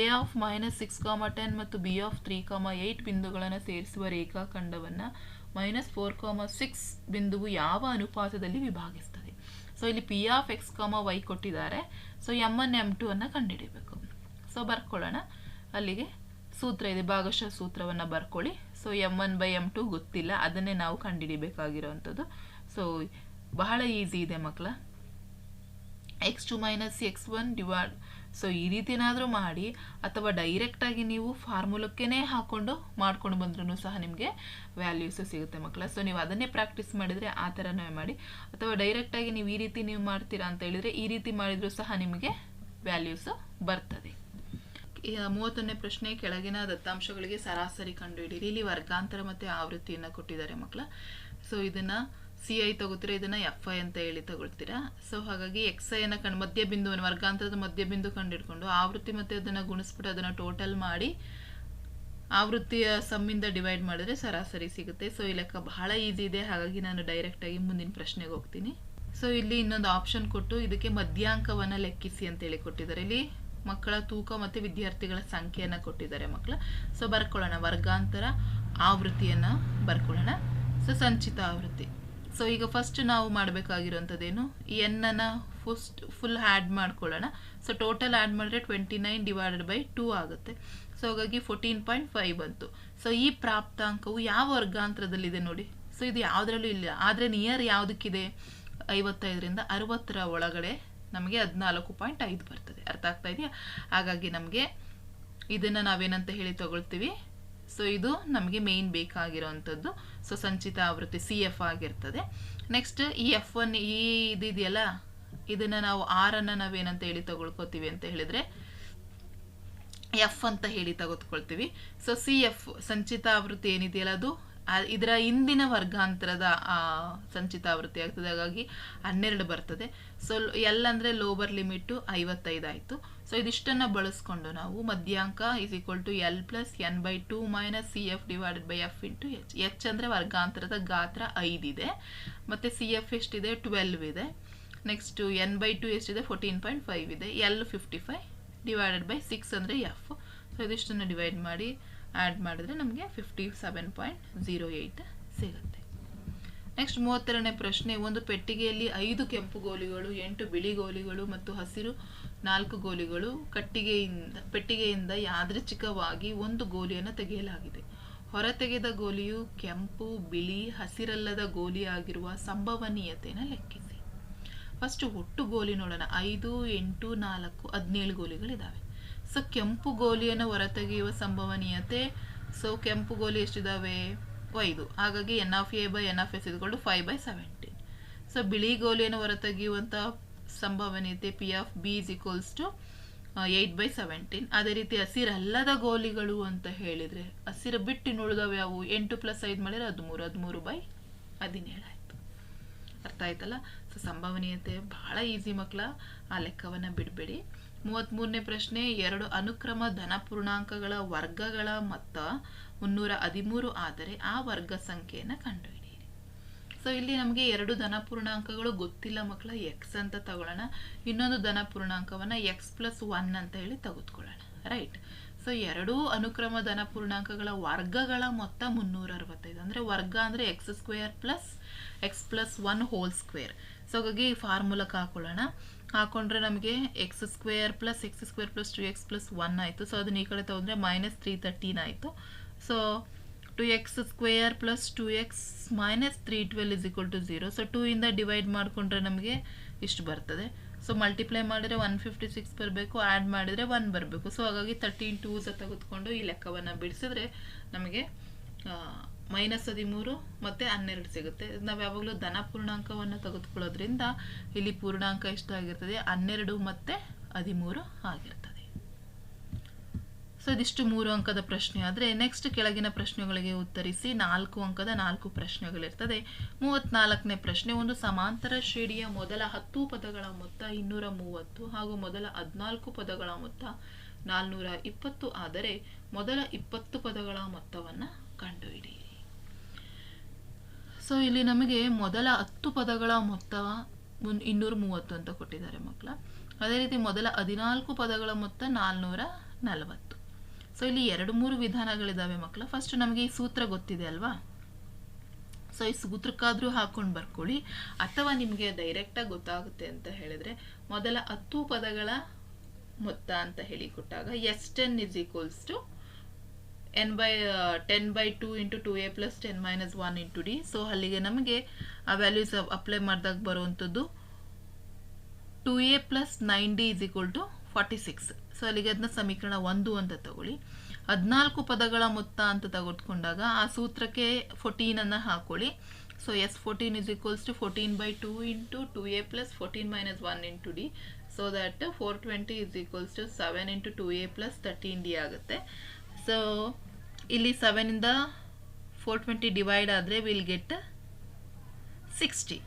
A of minus six comma ten ಮತ್ತು B of three comma eight ಬಿಂದುಗಳನ್ನು ಸೇರಿಸುವ ರೇಖಾಖಂಡವನ್ನು ಮೈನಸ್ ಫೋರ್ ಕಾಮ ಸಿಕ್ಸ್ ಬಿಂದುವು ಯಾವ ಅನುಪಾತದಲ್ಲಿ ವಿಭಾಗಿಸ್ತದೆ. ಸೊ ಇಲ್ಲಿ P of x comma y ಕೊಟ್ಟಿದ್ದಾರೆ. So M one M two ಅನ್ನು ಕಂಡುಹಿಡಿಬೇಕು. ಸೊ ಬರ್ಕೊಳ್ಳೋಣ. ಅಲ್ಲಿಗೆ ಸೂತ್ರ ಇದೆ. ಭಾಗಶಃ ಸೂತ್ರವನ್ನು ಬರ್ಕೊಳ್ಳಿ. So M one by M two ಗೊತ್ತಿಲ್ಲ. ಅದನ್ನೇ ನಾವು ಕಂಡುಹಿಡಿಬೇಕಾಗಿರೋವಂಥದ್ದು. ಸೊ ಬಹಳ ಈಸಿ ಇದೆ ಮಕ್ಕಳ x two minus x one divide so ಈ ರೀತಿ ಏನಾದರೂ ಮಾಡಿ, ಅಥವಾ ಡೈರೆಕ್ಟಾಗಿ ನೀವು ಫಾರ್ಮುಲಕ್ಕೇ ಹಾಕ್ಕೊಂಡು ಮಾಡ್ಕೊಂಡು ಬಂದ್ರೂ ಸಹ ನಿಮಗೆ ವ್ಯಾಲ್ಯೂಸು ಸಿಗುತ್ತೆ ಮಕ್ಕಳ. ಸೊ ನೀವು ಅದನ್ನೇ ಪ್ರಾಕ್ಟೀಸ್ ಮಾಡಿದರೆ ಆ ಥರನೇ ಮಾಡಿ. ಅಥವಾ ಡೈರೆಕ್ಟಾಗಿ ನೀವು ಈ ರೀತಿ ನೀವು ಮಾಡ್ತೀರಾ ಅಂತ ಹೇಳಿದರೆ ಈ ರೀತಿ ಮಾಡಿದರೂ ಸಹ ನಿಮಗೆ ವ್ಯಾಲ್ಯೂಸು ಬರ್ತದೆ. ಮೂವತ್ತೊಂದನೇ ಪ್ರಶ್ನೆ, ಕೆಳಗಿನ ದತ್ತಾಂಶಗಳಿಗೆ ಸರಾಸರಿ ಕಂಡುಹಿಡಿಯಿರಿ. ಇಲ್ಲಿ ವರ್ಗಾಂತರ ಮತ್ತು ಆವೃತ್ತಿಯನ್ನು ಕೊಟ್ಟಿದ್ದಾರೆ ಮಕ್ಕಳ. ಸೊ ಇದನ್ನು ಸಿ ಐ ತಗೋತೀರಾ? ಇದನ್ನು ಎಫ್ ಐ ಅಂತ ಹೇಳಿ ತಗೊಳ್ತೀರಾ? ಸೊ ಹಾಗಾಗಿ ಎಕ್ಸ್ ಐಯನ್ನು ಕಂಡು, ಮಧ್ಯ ಬಿಂದುವನ್ನು ವರ್ಗಾಂತರದ ಮಧ್ಯ ಬಿಂದು ಕಂಡುಹಿಡ್ಕೊಂಡು ಆವೃತ್ತಿ ಮತ್ತು ಅದನ್ನು ಗುಣಿಸ್ಬಿಟ್ಟು ಅದನ್ನು ಟೋಟಲ್ ಮಾಡಿ ಆವೃತ್ತಿಯ ಸಮ್ಮಿಂದ ಡಿವೈಡ್ ಮಾಡಿದ್ರೆ ಸರಾಸರಿ ಸಿಗುತ್ತೆ. ಸೊ ಈ ಲೆಕ್ಕ ಬಹಳ ಈಸಿ ಇದೆ. ಹಾಗಾಗಿ ನಾನು ಡೈರೆಕ್ಟಾಗಿ ಮುಂದಿನ ಪ್ರಶ್ನೆಗೆ ಹೋಗ್ತೀನಿ. ಸೊ ಇಲ್ಲಿ ಇನ್ನೊಂದು ಆಪ್ಷನ್ ಕೊಟ್ಟು ಇದಕ್ಕೆ ಮಧ್ಯಾಂಕವನ್ನು ಲೆಕ್ಕಿಸಿ ಅಂತೇಳಿ ಕೊಟ್ಟಿದ್ದಾರೆ. ಇಲ್ಲಿ ಮಕ್ಕಳ ತೂಕ ಮತ್ತು ವಿದ್ಯಾರ್ಥಿಗಳ ಸಂಖ್ಯೆಯನ್ನು ಕೊಟ್ಟಿದ್ದಾರೆ ಮಕ್ಕಳ. ಸೊ ಬರ್ಕೊಳ್ಳೋಣ. ವರ್ಗಾಂತರ ಆವೃತ್ತಿಯನ್ನು ಬರ್ಕೊಳ್ಳೋಣ. ಸೊ ಸಂಚಿತ ಆವೃತ್ತಿ. ಸೊ ಈಗ ಫಸ್ಟ್ ನಾವು ಮಾಡಬೇಕಾಗಿರೋಂಥದ್ದೇನು ಎನ್ನನ್ನು ಫಸ್ಟ್ ಫುಲ್ ಆ್ಯಡ್ ಮಾಡ್ಕೊಳ್ಳೋಣ. ಸೊ ಟೋಟಲ್ ಆ್ಯಡ್ ಮಾಡಿದ್ರೆ twenty nine divided by two ಆಗುತ್ತೆ. ಸೊ ಹಾಗಾಗಿ ಫೋರ್ಟೀನ್ ಪಾಯಿಂಟ್ ಫೈವ್ ಬಂತು. ಸೊ ಈ ಪ್ರಾಪ್ತಾಂಕವು ಯಾವ ವರ್ಗಾಂತರದಲ್ಲಿದೆ ನೋಡಿ. ಸೊ ಇದು ಯಾವುದರಲ್ಲೂ ಇಲ್ಲ. ಆದರೆ ನಿಯರ್ ಯಾವುದಕ್ಕಿದೆ? ಐವತ್ತೈದರಿಂದ ಅರವತ್ತರ ಒಳಗಡೆ ನಮಗೆ ಹದಿನಾಲ್ಕು ಪಾಯಿಂಟ್ ಐದು ಬರ್ತದೆ. ಅರ್ಥ ಆಗ್ತಾ ಇದೆಯಾ? ಹಾಗಾಗಿ ನಮಗೆ ಇದನ್ನು ನಾವೇನಂತ ಹೇಳಿ ತಗೊಳ್ತೀವಿ? ಸೊ ಇದು ನಮಗೆ ಮೇಯ್ನ್ ಬೇಕಾಗಿರೋವಂಥದ್ದು. ಸೊ ಸಂಚಿತ ಆವೃತ್ತಿ ಸಿ ಎಫ್ ಆಗಿರ್ತದೆ. ನೆಕ್ಸ್ಟ್ ಈ ಎಫ್ ಒನ್ ಈ ಇದಿದೆಯಲ್ಲ ಇದನ್ನು ನಾವು ಆರನ್ನು ನಾವೇನಂತ ಹೇಳಿ ತಗೊಳ್ಕೊತೀವಿ ಅಂತ ಹೇಳಿದರೆ ಎಫ್ ಅಂತ ಹೇಳಿ ತಗೊತ್ಕೊಳ್ತೀವಿ ಸೊ ಸಿ ಎಫ್ ಸಂಚಿತ ಆವೃತ್ತಿ ಏನಿದೆಯಲ್ಲ ಅದು? ಇದರ ಹಿಂದಿನ ವರ್ಗಾಂತರದ ಸಂಚಿತ ಆವೃತ್ತಿ ಆಗ್ತದೆ. ಹಾಗಾಗಿ ಹನ್ನೆರಡು ಬರ್ತದೆ. ಸೊ ಎಲ್ ಅಂದರೆ ಲೋವರ್ ಲಿಮಿಟು ಐವತ್ತೈದು ಆಯಿತು. ಸೊ ಇದಿಷ್ಟನ್ನು ಬಳಸ್ಕೊಂಡು ನಾವು ಮಧ್ಯಾಂಕ is equal to L plus N by two minus C F divided by F into H H ಅಂದರೆ ವರ್ಗಾಂತರದ ಗಾತ್ರ ಐದಿದೆ ಮತ್ತು ಸಿ ಎಫ್ ಎಷ್ಟಿದೆ? ಟ್ವೆಲ್ವ್ ಇದೆ. ನೆಕ್ಸ್ಟು ಎನ್ ಬೈ ಟು ಎಷ್ಟಿದೆ? ಫೋರ್ಟೀನ್ ಪಾಯಿಂಟ್ ಫೈವ್ ಇದೆ. L fifty five divided by six ಅಂದರೆ ಎಫ್ ಸೊ ಇದಿಷ್ಟನ್ನು ಡಿವೈಡ್ ಮಾಡಿ ಆ್ಯಡ್ ಮಾಡಿದ್ರೆ ನಮಗೆ fifty seven point zero eight ಸಿಗುತ್ತೆ. ನೆಕ್ಸ್ಟ್ ಮೂವತ್ತೆರಡನೇ ಪ್ರಶ್ನೆ, ಒಂದು ಪೆಟ್ಟಿಗೆಯಲ್ಲಿ ಐದು ಕೆಂಪು ಗೋಲಿಗಳು, ಎಂಟು ಬಿಳಿ ಗೋಲಿಗಳು ಮತ್ತು ಹಸಿರು ನಾಲ್ಕು ಗೋಲಿಗಳು ಕಟ್ಟಿಗೆಯಿಂದ, ಪೆಟ್ಟಿಗೆಯಿಂದ ಯಾದೃಚ್ಛಿಕವಾಗಿ ಒಂದು ಗೋಲಿಯನ್ನು ತೆಗೆಯಲಾಗಿದೆ. ಹೊರತೆಗೆದ ಗೋಲಿಯು ಕೆಂಪು, ಬಿಳಿ, ಹಸಿರಲ್ಲದ ಗೋಲಿಯಾಗಿರುವ ಸಂಭವನೀಯತೆಯನ್ನು ಲೆಕ್ಕಿಸಿ. ಫಸ್ಟ್ ಒಟ್ಟು ಗೋಲಿ ನೋಡೋಣ. ಐದು, ಎಂಟು, ನಾಲ್ಕು, ಹದಿನೇಳು ಗೋಲಿಗಳಿದ್ದಾವೆ ಸೊ ಕೆಂಪು ಗೋಲಿಯನ್ನು ಹೊರತೆಗೆಯುವ ಸಂಭವನೀಯತೆ, ಸೊ ಕೆಂಪು ಗೋಲಿ ಎಷ್ಟಿದ್ದಾವೆ ಐದು. ಹಾಗಾಗಿ N of A by N of S ಇದ್ಕೊಂಡು ಫೈವ್ ಬೈ ಸೆವೆಂಟೀನ್ ಸೊ ಬಿಳಿ ಗೋಲಿಯನ್ನು ಹೊರತೆಗೆಯುವಂಥ ಸಂಭವನೀಯತೆ P of B is equals to eight by seventeen ಅದೇ ರೀತಿ ಹಸಿರಲ್ಲದ ಗೋಲಿಗಳು ಅಂತ ಹೇಳಿದರೆ, ಹಸಿರು ಬಿಟ್ಟು ಇನ್ನುಳಿದವು ಯಾವುವು ಎಂಟು ಪ್ಲಸ್ ಐದು ಮಾಡಿದ್ರೆ ಹದಿಮೂರು ಹದಿಮೂರು ಬೈ ಹದಿನೇಳು ಆಯಿತು. ಅರ್ಥ ಆಯ್ತಲ್ಲ? ಸೊ ಸಂಭವನೀಯತೆ ಬಹಳ ಈಸಿ ಮಕ್ಕಳ ಆ ಲೆಕ್ಕವನ್ನು ಬಿಡಬೇಡಿ. ಮೂವತ್ತ್ಮೂರನೇ ಪ್ರಶ್ನೆ, ಎರಡು ಅನುಕ್ರಮ ಧನಪೂರ್ಣಾಂಕಗಳ ವರ್ಗಗಳ ಮೊತ್ತ ಮುನ್ನೂರ ಹದಿಮೂರು ಆದರೆ ಆ ವರ್ಗ ಸಂಖ್ಯೆಯನ್ನು ಕಂಡುಹಿಡಿಯಿರಿ. ಸೊ ಇಲ್ಲಿ ನಮಗೆ ಎರಡು ಧನಪೂರ್ಣಾಂಕಗಳು ಗೊತ್ತಿಲ್ಲ ಮಕ್ಕಳ ಎಕ್ಸ್ ಅಂತ ತಗೊಳ್ಳೋಣ. ಇನ್ನೊಂದು ಧನಪೂರ್ಣಾಂಕವನ್ನು ಎಕ್ಸ್ ಪ್ಲಸ್ ಒನ್ ಅಂತ ಹೇಳಿ ತೆಗೆದುಕೊಳ್ಳೋಣ. ರೈಟ್ ಸೊ ಎರಡೂ ಅನುಕ್ರಮ ಧನ ಪೂರ್ಣಾಂಕಗಳ ವರ್ಗಗಳ ಮೊತ್ತ ಮುನ್ನೂರ ಅರವತ್ತೈದು ಅಂದರೆ ವರ್ಗ ಅಂದರೆ x square plus x plus one whole square so ಹಾಗಾಗಿ ಈ ಫಾರ್ಮುಲಕ್ಕೆ ಹಾಕೊಳ್ಳೋಣ. ಹಾಕೊಂಡ್ರೆ ನಮಗೆ x square plus x square plus two x plus one ಆಯಿತು. ಸೊ ಅದನ್ನ ಈ ಕಡೆ ತಗೊಂಡ್ರೆ ಮೈನಸ್ ತ್ರೀ ತರ್ಟೀನ್ ಆಯಿತು. So two x square plus two x minus three twelve is equal to zero so two ಇಂದ ಡಿವೈಡ್ ಮಾಡಿಕೊಂಡ್ರೆ ನಮಗೆ ಇಷ್ಟು ಬರ್ತದೆ. ಸೊ ಮಲ್ಟಿಪ್ಲೈ ಮಾಡಿದ್ರೆ ಒನ್ ಫಿಫ್ಟಿ ಸಿಕ್ಸ್ ಬರಬೇಕು ಆ್ಯಡ್ ಮಾಡಿದರೆ ಒನ್ ಬರಬೇಕು. ಸೊ ಹಾಗಾಗಿ ತರ್ಟೀನ್ ಟೂಸ ತೆಗೆದುಕೊಂಡು ಈ ಲೆಕ್ಕವನ್ನು ಬಿಡಿಸಿದ್ರೆ ನಮಗೆ ಮೈನಸ್ ಹದಿಮೂರು ಮತ್ತು ಹನ್ನೆರಡು ಸಿಗುತ್ತೆ. ನಾವು ಯಾವಾಗಲೂ ಧನ ಪೂರ್ಣಾಂಕವನ್ನು ತೆಗೆದುಕೊಳ್ಳೋದ್ರಿಂದ ಇಲ್ಲಿ ಪೂರ್ಣಾಂಕ ಎಷ್ಟಾಗಿರ್ತದೆ? ಹನ್ನೆರಡು ಮತ್ತು ಹದಿಮೂರು ಆಗಿರ್ತದೆ ಸೊ ಇದಿಷ್ಟು ಮೂರು ಅಂಕದ ಪ್ರಶ್ನೆ. ಆದರೆ ನೆಕ್ಸ್ಟ್ ಕೆಳಗಿನ ಪ್ರಶ್ನೆಗಳಿಗೆ ಉತ್ತರಿಸಿ ನಾಲ್ಕು ಅಂಕದ ನಾಲ್ಕು ಪ್ರಶ್ನೆಗಳಿರ್ತದೆ. ಮೂವತ್ನಾಲ್ಕನೇ ಪ್ರಶ್ನೆ, ಒಂದು ಸಮಾಂತರ ಶ್ರೇಣಿಯ ಮೊದಲ ಹತ್ತು ಪದಗಳ ಮೊತ್ತ ಇನ್ನೂರ ಮೂವತ್ತು ಹಾಗೂ ಮೊದಲ ಹದಿನಾಲ್ಕು ಪದಗಳ ಮೊತ್ತ ನಾಲ್ನೂರ ಇಪ್ಪತ್ತು. ಆದರೆ ಮೊದಲ ಇಪ್ಪತ್ತು ಪದಗಳ ಮೊತ್ತವನ್ನು ಕಂಡುಹಿಡಿ. ಸೊ ಇಲ್ಲಿ ನಮಗೆ ಮೊದಲ ಹತ್ತು ಪದಗಳ ಮೊತ್ತ ಮುನ್, ಇನ್ನೂರ ಮೂವತ್ತು ಅಂತ ಕೊಟ್ಟಿದ್ದಾರೆ ಮಕ್ಕಳ. ಅದೇ ರೀತಿ ಮೊದಲ ಹದಿನಾಲ್ಕು ಪದಗಳ ಮೊತ್ತ ನಾಲ್ನೂರ ನಲವತ್ತು. ಸೊ ಇಲ್ಲಿ ಎರಡು ಮೂರು ವಿಧಾನಗಳಿದ್ದಾವೆ ಮಕ್ಕಳ ಫಸ್ಟ್ ನಮಗೆ ಈ ಸೂತ್ರ ಗೊತ್ತಿದೆ ಅಲ್ವಾ? ಸೊ ಈ ಸೂತ್ರಕ್ಕಾದರೂ ಹಾಕೊಂಡು ಬರ್ಕೊಳ್ಳಿ. ಅಥವಾ ನಿಮಗೆ ಡೈರೆಕ್ಟಾಗಿ ಗೊತ್ತಾಗುತ್ತೆ ಅಂತ ಹೇಳಿದ್ರೆ, ಮೊದಲ ಹತ್ತು ಪದಗಳ ಮೊತ್ತ ಅಂತ ಹೇಳಿ ಕೊಟ್ಟಾಗ S ten is equals to N by ten by two into two A plus ten minus one into D. So ಅಲ್ಲಿಗೆ ನಮಗೆ ಆ ವ್ಯಾಲ್ಯೂಸ್ ಅಪ್ಲೈ ಮಾಡಿದಾಗ ಬರುವಂಥದ್ದು two A plus nine D is equal to forty six. So ಅಲ್ಲಿಗೆ ಅದನ್ನ ಸಮೀಕರಣ ಒಂದು ಅಂತ ತಗೊಳ್ಳಿ. ಹದಿನಾಲ್ಕು ಪದಗಳ ಮೊತ್ತ ಅಂತ ತೆಗೆದುಕೊಂಡಾಗ ಆ ಸೂತ್ರಕ್ಕೆ ಫೋರ್ಟೀನನ್ನು ಹಾಕೊಳ್ಳಿ. So S fourteen is equals to fourteen by two into two A plus fourteen minus one into D so that four twenty is equals to seven into two A plus thirteen D ಆಗುತ್ತೆ. So ಇಲ್ಲಿ ಸೆವೆನಿಂದ four twenty divide ಆದರೆ will get sixty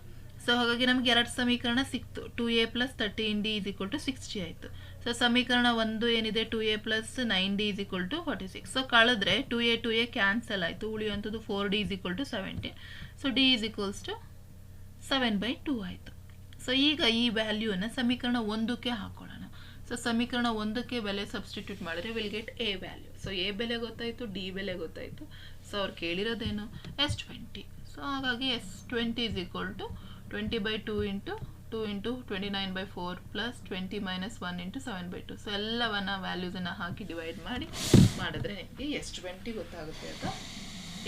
so ಹಾಗಾಗಿ ನಮಗೆ ಎರಡು ಸಮೀಕರಣ ಸಿಕ್ತು. Two A plus thirteen D is equal to sixty ಆಯಿತು. ಸೊ ಸಮೀಕರಣ ಒಂದು ಏನಿದೆ? Two A plus nine D is equal to forty six so ಕಳೆದ್ರೆ two A two A cancel ಆಯಿತು. ಉಳಿಯುವಂಥದ್ದು four D is equal to seventeen so D is equals to seven by two ಆಯಿತು. So ಈಗ ಈ ವ್ಯಾಲ್ಯೂನ ಸಮೀಕರಣ ಒಂದಕ್ಕೆ ಹಾಕೊಳ್ಳೋಣ. So ಸಮೀಕರಣ ಒಂದಕ್ಕೆ ಬೆಲೆ ಸಬ್ಸ್ಟಿಟ್ಯೂಟ್ ಮಾಡಿದ್ರೆ will get A value so A ಬೆಲೆ ಗೊತ್ತಾಯಿತು ಡಿ ಬೆಲೆ ಗೊತ್ತಾಯಿತು. ಸೊ ಅವ್ರು ಕೇಳಿರೋದೇನು? ಎಸ್ ಟ್ವೆಂಟಿ ಸೊ ಹಾಗಾಗಿ S twenty is equal to twenty by two into two into twenty nine by four plus twenty minus one into seven by two so ಎಲ್ಲವನ್ನ ವ್ಯಾಲ್ಯೂಸನ್ನು ಹಾಕಿ divide ಮಾಡಿ ಮಾಡಿದ್ರೆ ನಿಮಗೆ ಎಷ್ಟು ಟ್ವೆಂಟಿ ಗೊತ್ತಾಗುತ್ತೆ ಅಂತ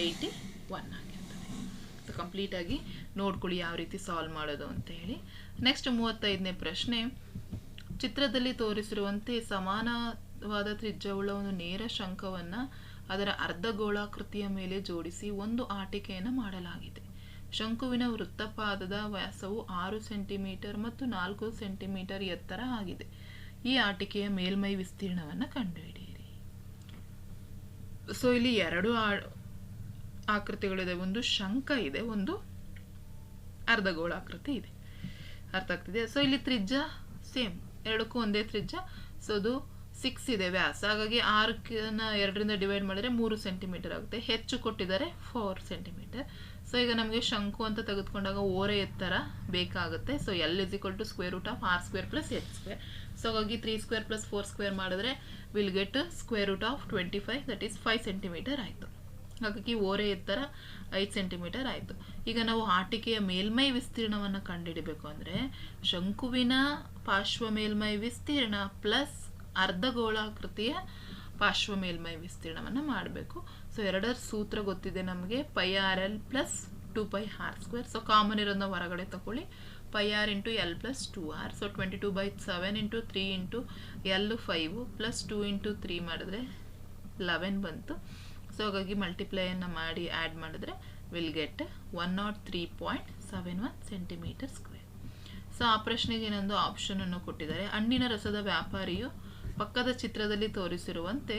ಏಯ್ಟಿ ಒನ್ ಆಗಿರ್ತದೆ ಸೊ ಕಂಪ್ಲೀಟಾಗಿ ನೋಡ್ಕೊಳ್ಳಿ ಯಾವ ರೀತಿ ಸಾಲ್ವ್ ಮಾಡೋದು ಅಂತ ಹೇಳಿ. ನೆಕ್ಸ್ಟ್ ಮೂವತ್ತೈದನೇ ಪ್ರಶ್ನೆ. ಚಿತ್ರದಲ್ಲಿ ತೋರಿಸಿರುವಂತೆ ಸಮಾನವಾದ ತ್ರಿಜ್ಯವುಳ್ಳ ಒಂದು ನೇರ ಶಂಕವನ್ನು ಅದರ ಅರ್ಧಗೋಳಾಕೃತಿಯ ಮೇಲೆ ಜೋಡಿಸಿ ಒಂದು ಆಟಿಕೆಯನ್ನು ಮಾಡಲಾಗಿದೆ. ಶಂಕುವಿನ ವೃತ್ತಪಾದದ ವ್ಯಾಸವು ಆರು ಸೆಂಟಿಮೀಟರ್ ಮತ್ತು ನಾಲ್ಕು ಸೆಂಟಿಮೀಟರ್ ಎತ್ತರ ಆಗಿದೆ. ಈ ಆಟಿಕೆಯ ಮೇಲ್ಮೈ ವಿಸ್ತೀರ್ಣವನ್ನು ಕಂಡುಹಿಡಿಯಿರಿ. ಸೊ, ಇಲ್ಲಿ ಎರಡು ಆಕೃತಿಗಳಿದೆ. ಒಂದು ಶಂಕ ಇದೆ, ಒಂದು ಅರ್ಧಗೋಳಾಕೃತಿ ಇದೆ. ಅರ್ಥ ಆಗ್ತಿದೆ? ಸೊ, ಇಲ್ಲಿ ತ್ರಿಜ್ಯ ಸೇಮ್, ಎರಡಕ್ಕೂ ಒಂದೇ ತ್ರಿಜ್ಯ. ಸೊ, ಅದು ಸಿಕ್ಸ್ ಇದೆ ವ್ಯಾಸ. ಹಾಗಾಗಿ ಆರಕ್ಕನ್ನ ಎರಡರಿಂದ ಡಿವೈಡ್ ಮಾಡಿದರೆ ಮೂರು ಸೆಂಟಿಮೀಟರ್ ಆಗುತ್ತೆ. ಹೆಚ್ಚು ಕೊಟ್ಟಿದ್ದಾರೆ ಫೋರ್ ಸೆಂಟಿಮೀಟರ್. ಸೊ ಈಗ ನಮಗೆ ಶಂಕು ಅಂತ ತೆಗೆದುಕೊಂಡಾಗ ಓರೆ ಎತ್ತರ ಬೇಕಾಗುತ್ತೆ. So L is equal to square root of R square plus H square so ಹಾಗಾಗಿ three square plus four square ಮಾಡಿದ್ರೆ will get square root of twenty five that is five centimetre ಆಯಿತು. ಹಾಗಾಗಿ ಓರೆ ಎತ್ತರ ಐದು ಸೆಂಟಿಮೀಟರ್ ಆಯಿತು. ಈಗ ನಾವು ಆಟಿಕೆಯ ಮೇಲ್ಮೈ ವಿಸ್ತೀರ್ಣವನ್ನು ಕಂಡುಹಿಡಿಬೇಕು ಅಂದರೆ ಶಂಕುವಿನ ಪಾರ್ಶ್ವ ಮೇಲ್ಮೈ ವಿಸ್ತೀರ್ಣ ಪ್ಲಸ್ ಅರ್ಧಗೋಳಾಕೃತಿಯ ಪಾರ್ಶ್ವ ಮೇಲ್ಮೈ ವಿಸ್ತೀರ್ಣವನ್ನು ಮಾಡಬೇಕು. ಸೊ ಎರಡರ ಸೂತ್ರ ಗೊತ್ತಿದೆ ನಮಗೆ. Pi R L plus two pi R square so common ಇರೋದನ್ನ ಹೊರಗಡೆ ತಗೊಳ್ಳಿ. Pi R into L plus two R so twenty two by seven into three into L five plus two into three ಮಾಡಿದ್ರೆ eleven ಬಂತು. So ಹಾಗಾಗಿ ಮಲ್ಟಿಪ್ಲೈಯನ್ನು ಮಾಡಿ add ಮಾಡಿದ್ರೆ will get one nought three point seven one centimetre square so ಆ ಪ್ರಶ್ನೆಗೆ ಇನ್ನೊಂದು ಆಪ್ಷನನ್ನು ಕೊಟ್ಟಿದ್ದಾರೆ. ಹಣ್ಣಿನ ರಸದ ವ್ಯಾಪಾರಿಯು ಪಕ್ಕದ ಚಿತ್ರದಲ್ಲಿ ತೋರಿಸಿರುವಂತೆ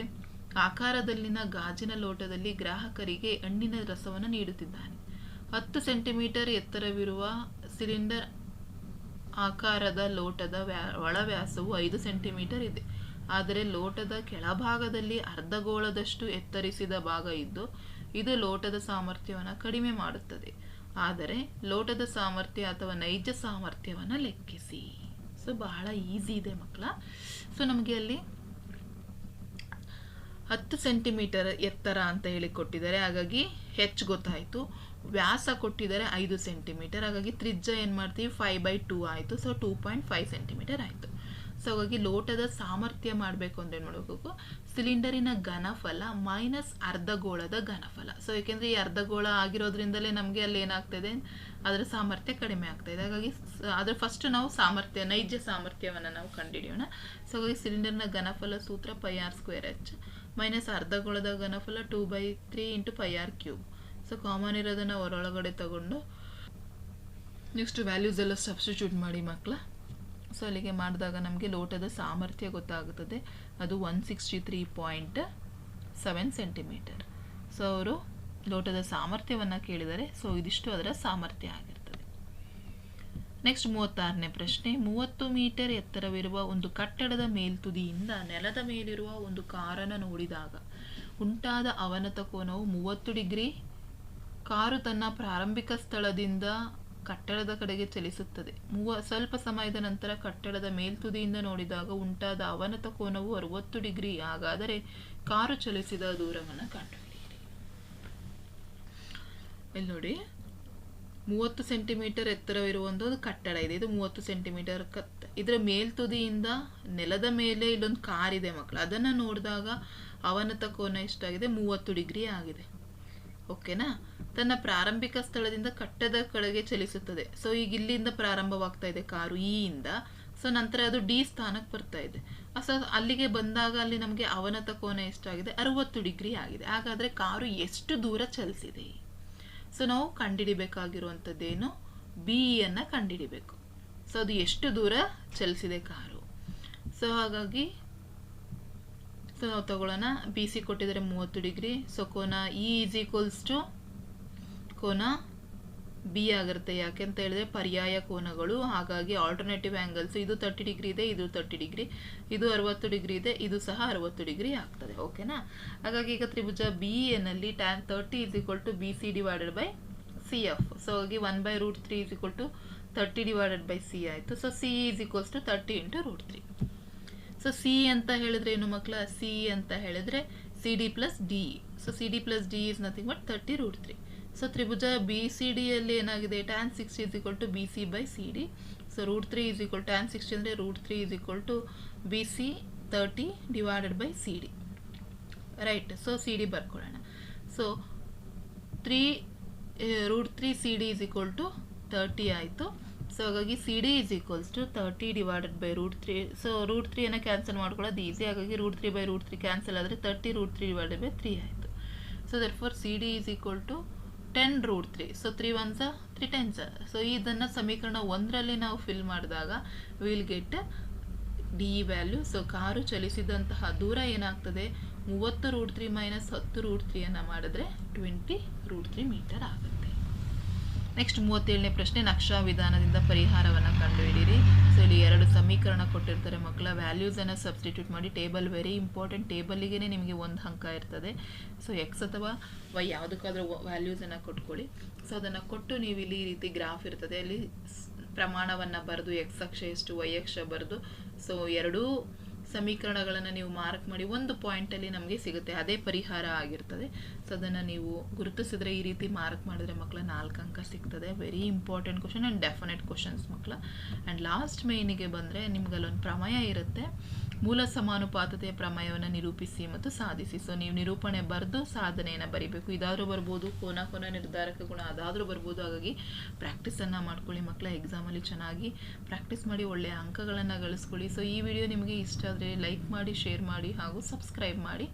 ಆಕಾರದಲ್ಲಿನ ಗಾಜಿನ ಲೋಟದಲ್ಲಿ ಗ್ರಾಹಕರಿಗೆ ಹಣ್ಣಿನ ರಸವನ್ನು ನೀಡುತ್ತಿದ್ದಾನೆ. ಹತ್ತು ಸೆಂಟಿಮೀಟರ್ ಎತ್ತರವಿರುವ ಸಿಲಿಂಡರ್ ಆಕಾರದ ಲೋಟದ ವ್ಯಾ, ಒಳವ್ಯಾಸವು ಐದು ಸೆಂಟಿಮೀಟರ್ ಇದೆ. ಆದರೆ ಲೋಟದ ಕೆಳಭಾಗದಲ್ಲಿ ಅರ್ಧಗೋಳದಷ್ಟು ಎತ್ತರಿಸಿದ ಭಾಗ ಇದ್ದು, ಇದು ಲೋಟದ ಸಾಮರ್ಥ್ಯವನ್ನು ಕಡಿಮೆ ಮಾಡುತ್ತದೆ. ಆದರೆ ಲೋಟದ ಸಾಮರ್ಥ್ಯ ಅಥವಾ ನೈಜ ಸಾಮರ್ಥ್ಯವನ್ನು ಲೆಕ್ಕಿಸಿ. ಸೊ ಬಹಳ ಈಸಿ ಇದೆ ಮಕ್ಕಳ. ಸೊ ನಮಗೆ ಅಲ್ಲಿ ಹತ್ತು ಸೆಂಟಿಮೀಟರ್ ಎತ್ತರ ಅಂತ ಹೇಳಿ ಕೊಟ್ಟಿದ್ದಾರೆ. ಹಾಗಾಗಿ ಹೆಚ್ ಗೊತ್ತಾಯಿತು. ವ್ಯಾಸ ಕೊಟ್ಟಿದ್ದಾರೆ ಐದು ಸೆಂಟಿಮೀಟರ್. ಹಾಗಾಗಿ ತ್ರಿಜ್ಯ ಏನು ಮಾಡ್ತೀವಿ? ಫೈವ್ ಬೈ ಟೂ ಆಯಿತು. So two point five centimetre ಆಯಿತು. ಸೊ ಹಾಗಾಗಿ ಲೋಟದ ಸಾಮರ್ಥ್ಯ ಮಾಡಬೇಕು ಅಂದ್ರೆ ಏನು ಮಾಡಬೇಕು? ಸಿಲಿಂಡರಿನ ಘನಫಲ ಮೈನಸ್ ಅರ್ಧಗೋಳದ ಘನಫಲ. ಸೊ ಏಕೆಂದರೆ ಈ ಅರ್ಧಗೋಳ ಆಗಿರೋದ್ರಿಂದಲೇ ನಮಗೆ ಅಲ್ಲಿ ಏನಾಗ್ತದೆ? ಅದರ ಸಾಮರ್ಥ್ಯ ಕಡಿಮೆ ಆಗ್ತಾಯಿದೆ ಹಾಗಾಗಿ ಅದರ ಫಸ್ಟ್ ನಾವು ಸಾಮರ್ಥ್ಯ, ನೈಜ ಸಾಮರ್ಥ್ಯವನ್ನು ನಾವು ಕಂಡುಹಿಡಿಯೋಣ. ಸೊ ಹಾಗಾಗಿ ಸಿಲಿಂಡರ್ನ ಘನಫಲ ಸೂತ್ರ pi R square H minus ಅರ್ಧಗೋಳದ ಘನಫಲ two by three into pi R cube so common ಇರೋದನ್ನು ಹೊರೊಳಗಡೆ ತಗೊಂಡು ನೆಕ್ಸ್ಟ್ ವ್ಯಾಲ್ಯೂಸ್ ಎಲ್ಲ ಸಬ್ಸ್ಟಿಟ್ಯೂಟ್ ಮಾಡಿ ಮಕ್ಕಳ ಸೊ ಅಲ್ಲಿಗೆ ಮಾಡಿದಾಗ ನಮಗೆ ಲೋಟದ ಸಾಮರ್ಥ್ಯ ಗೊತ್ತಾಗುತ್ತದೆ. ಅದು one sixty three point seven centimetre so ಅವರು ಲೋಟದ ಸಾಮರ್ಥ್ಯವನ್ನು ಕೇಳಿದರೆ ಸೊ ಇದಿಷ್ಟು ಅದರ ಸಾಮರ್ಥ್ಯ ಆಗಿರ್ತದೆ ನೆಕ್ಸ್ಟ್ ಮೂವತ್ತಾರನೇ ಪ್ರಶ್ನೆ, ಮೂವತ್ತು ಮೀಟರ್ ಎತ್ತರವಿರುವ ಒಂದು ಕಟ್ಟಡದ ಮೇಲ್ತುದಿಯಿಂದ ನೆಲದ ಮೇಲಿರುವ ಒಂದು ಕಾರನ್ನು ನೋಡಿದಾಗ ಉಂಟಾದ ಅವನತ ಕೋನವು ಮೂವತ್ತು ಡಿಗ್ರಿ. ಕಾರು ತನ್ನ ಪ್ರಾರಂಭಿಕ ಸ್ಥಳದಿಂದ ಕಟ್ಟಡದ ಕಡೆಗೆ ಚಲಿಸುತ್ತದೆ. ಮೂವ, ಸ್ವಲ್ಪ ಸಮಯದ ನಂತರ ಕಟ್ಟಡದ ಮೇಲ್ತುದಿಯಿಂದ ನೋಡಿದಾಗ ಉಂಟಾದ ಅವನತ ಕೋನವು ಅರವತ್ತು ಡಿಗ್ರಿ. ಹಾಗಾದರೆ ಕಾರು ಚಲಿಸಿದ ದೂರವನ್ನು ಕಂಡುಹಿಡಿಯಿರಿ. ಇಲ್ಲಿ ನೋಡಿ. ಮೂವತ್ತು ಸೆಂಟಿಮೀಟರ್ ಎತ್ತರವಿರುವ ಒಂದು ಕಟ್ಟಡ ಇದೆ. ಇದು ಮೂವತ್ತು ಸೆಂಟಿಮೀಟರ್ ಕತ್ ಇದರ ಮೇಲ್ತುದಿಯಿಂದ ನೆಲದ ಮೇಲೆ ಇಲ್ಲೊಂದು ಕಾರ್ ಇದೆ ಮಕ್ಕಳು ಅದನ್ನು ನೋಡಿದಾಗ ಅವನತ ಕೋನ ಎಷ್ಟಾಗಿದೆ? ಮೂವತ್ತು ಡಿಗ್ರಿ ಆಗಿದೆ. ಓಕೆನಾ ತನ್ನ ಪ್ರಾರಂಭಿಕ ಸ್ಥಳದಿಂದ ಕಟ್ಟದ ಕಡೆಗೆ ಚಲಿಸುತ್ತದೆ. ಸೊ ಈಗ ಇಲ್ಲಿಂದ ಪ್ರಾರಂಭವಾಗ್ತಾ ಇದೆ ಕಾರು ಈ ಇಂದ. ಸೊ ನಂತರ ಅದು ಡಿ ಸ್ಥಾನಕ್ಕೆ ಬರ್ತಾ ಇದೆ. ಸೊ ಅಲ್ಲಿಗೆ ಬಂದಾಗ ಅಲ್ಲಿ ನಮಗೆ ಅವನತ ಕೋನ ಎಷ್ಟಾಗಿದೆ? ಅರುವತ್ತು ಡಿಗ್ರಿ ಆಗಿದೆ. ಹಾಗಾದರೆ ಕಾರು ಎಷ್ಟು ದೂರ ಚಲಿಸಿದೆ? ಸೊ ನಾವು ಕಂಡಿಡಿಬೇಕಾಗಿರುವಂಥದ್ದೇನು? ಬಿ ಅನ್ನು ಕಂಡಿಡಿಬೇಕು. ಸೊ, ಅದು ಎಷ್ಟು ದೂರ ಚಲಿಸಿದೆ ಕಾರು. ಸೊ, ಹಾಗಾಗಿ, ಸೊ, ನಾವು ತಗೊಳ್ಳೋಣ. ಬಿ ಸಿ ಕೊಟ್ಟಿದ್ದಾರೆ ಮೂವತ್ತು ಡಿಗ್ರಿ. ಸೊ, ಕೋನ ಇ ಈಸ್ ಈಕ್ವಲ್ಸ್ ಟು ಕೋನ ಬಿ ಆಗಿರುತ್ತೆ. ಯಾಕೆ ಅಂತ ಹೇಳಿದ್ರೆ ಪರ್ಯಾಯ ಕೋನಗಳು, ಹಾಗಾಗಿ ಆಲ್ಟರ್ನೇಟಿವ್ ಆ್ಯಂಗಲ್ಸ್ ಇದು ತರ್ಟಿ ಡಿಗ್ರಿ ಇದೆ, ಇದು ತರ್ಟಿ ಡಿಗ್ರಿ ಇದು ಅರವತ್ತು ಡಿಗ್ರಿ ಇದೆ, ಇದು ಸಹ ಅರವತ್ತು ಡಿಗ್ರಿ ಆಗ್ತದೆ. ಓಕೆನಾ ಹಾಗಾಗಿ ಈಗ ತ್ರಿಭುಜ B ಎನಲ್ಲಿ tan thirty is equal to B C divided by C F so ಹಾಗಾಗಿ one by root three is equal to thirty divided by C ಆಯಿತು. So C is equals to thirty into root three so C ಅಂತ ಹೇಳಿದ್ರೆ ಏನು ಮಕ್ಕಳ C ಅಂತ ಹೇಳಿದ್ರೆ C D plus D so C D plus D is nothing but thirty root three so Tribhuja B C ಡಿಯಲ್ಲಿ ಏನಾಗಿದೆ? Tan sixty is equal to B C by C D so root three is equal tan sixty ಅಂದರೆ root three is equal to B C thirty divided by C D right so C D ಬರ್ಕೊಳ್ಳೋಣ. So three root three C D is equal to thirty ಆಯಿತು. So ಹಾಗಾಗಿ C D is equals to thirty divided by root three so root ತ್ರೀಯನ್ನು cancel ಮಾಡ್ಕೊಳ್ಳೋದು easy ಹಾಗಾಗಿ root three by root three cancel ಆದರೆ thirty root three divided by three ಆಯಿತು. So therefore C D is equal to ten root three so three ones three tens so ಇದನ್ನು ಸಮೀಕರಣ ಒಂದರಲ್ಲಿ ನಾವು fill ಮಾಡಿದಾಗ will get D value so car ಚಲಿಸಿದಂತಹ ದೂರ ಏನಾಗ್ತದೆ? ಮೂವತ್ತು ರೂಟ್ ತ್ರೀ ಮೈನಸ್ ಹತ್ತು ರೂಟ್ ತ್ರೀಯನ್ನು ಮಾಡಿದ್ರೆ ಟ್ವೆಂಟಿ ರೂಟ್ ತ್ರೀ ಮೀಟರ್ ಆಗುತ್ತೆ. ನೆಕ್ಸ್ಟ್ ಮೂವತ್ತೇಳನೇ ಪ್ರಶ್ನೆ, ನಕ್ಷಾ ವಿಧಾನದಿಂದ ಪರಿಹಾರವನ್ನು ಕಂಡುಹಿಡಿಯಿರಿ. ಸೊ ಇಲ್ಲಿ ಎರಡು ಸಮೀಕರಣ ಕೊಟ್ಟಿರ್ತಾರೆ ಮಕ್ಕಳ. ವ್ಯಾಲ್ಯೂಸನ್ನು ಸಬ್ಸ್ಟಿಟ್ಯೂಟ್ ಮಾಡಿ ಟೇಬಲ್ ವೆರಿ ಇಂಪಾರ್ಟೆಂಟ್ ಟೇಬಲಿಗೆ ನಿಮಗೆ ಒಂದು ಅಂಕ ಇರ್ತದೆ. ಸೊ ಎಕ್ಸ್ ಅಥವಾ ವೈ ಯಾವುದಕ್ಕಾದರೂ ವ್ಯಾಲ್ಯೂಸನ್ನು ಕೊಟ್ಕೊಳ್ಳಿ. ಸೊ ಅದನ್ನು ಕೊಟ್ಟು ನೀವು ಇಲ್ಲಿ ಈ ರೀತಿ ಗ್ರಾಫ್ ಇರ್ತದೆ. ಅಲ್ಲಿ ಪ್ರಮಾಣವನ್ನು ಬರೆದು ಎಕ್ಸ್ ಅಕ್ಷ ಎಷ್ಟು ವೈ ಅಕ್ಷ ಬರೆದು. ಸೊ ಎರಡೂ ಸಮೀಕರಣಗಳನ್ನು ನೀವು ಮಾರ್ಕ್ ಮಾಡಿ ಒಂದು ಪಾಯಿಂಟಲ್ಲಿ ನಮಗೆ ಸಿಗುತ್ತೆ. ಅದೇ ಪರಿಹಾರ ಆಗಿರ್ತದೆ. ಸೊ ಅದನ್ನು ನೀವು ಗುರುತಿಸಿದ್ರೆ ಈ ರೀತಿ ಮಾರ್ಕ್ ಮಾಡಿದ್ರೆ ಮಕ್ಕಳ ನಾಲ್ಕು ಅಂಕ ಸಿಗ್ತದೆ. Very important question and definite questions ಮಕ್ಕಳ ಆ್ಯಂಡ್ ಲಾಸ್ಟ್ ಮೇಯ್ನಿಗೆ ಬಂದರೆ ನಿಮ್ಗೆ ಅಲ್ಲೊಂದು ಪ್ರಮೇಯ ಇರುತ್ತೆ. ಮೂಲ ಸಮಾನುಪಾತತೆಯ ಪ್ರಮೇಯವನ್ನು ನಿರೂಪಿಸಿ ಮತ್ತು ಸಾಧಿಸಿ. ಸೊ ನೀವು ನಿರೂಪಣೆ ಬರೆದು ಸಾಧನೆಯನ್ನು ಬರಿಬೇಕು. ಇದಾದರೂ ಬರ್ಬೋದು, ಕೋನ ಕೋನ ನಿರ್ಧಾರಕ ಗುಣ ಅದಾದರೂ ಬರ್ಬೋದು. ಹಾಗಾಗಿ ಪ್ರಾಕ್ಟೀಸನ್ನು ಮಾಡ್ಕೊಳ್ಳಿ. ಮಕ್ಕಳ ಎಕ್ಸಾಮಲ್ಲಿ ಚೆನ್ನಾಗಿ ಪ್ರಾಕ್ಟೀಸ್ ಮಾಡಿ ಒಳ್ಳೆಯ ಅಂಕಗಳನ್ನು ಗಳಿಸ್ಕೊಳ್ಳಿ. ಸೊ ಈ ವಿಡಿಯೋ ನಿಮಗೆ ಇಷ್ಟ ಆದರೆ ಲೈಕ್ ಮಾಡಿ ಶೇರ್ ಮಾಡಿ ಹಾಗೂ ಸಬ್ಸ್ಕ್ರೈಬ್ ಮಾಡಿ.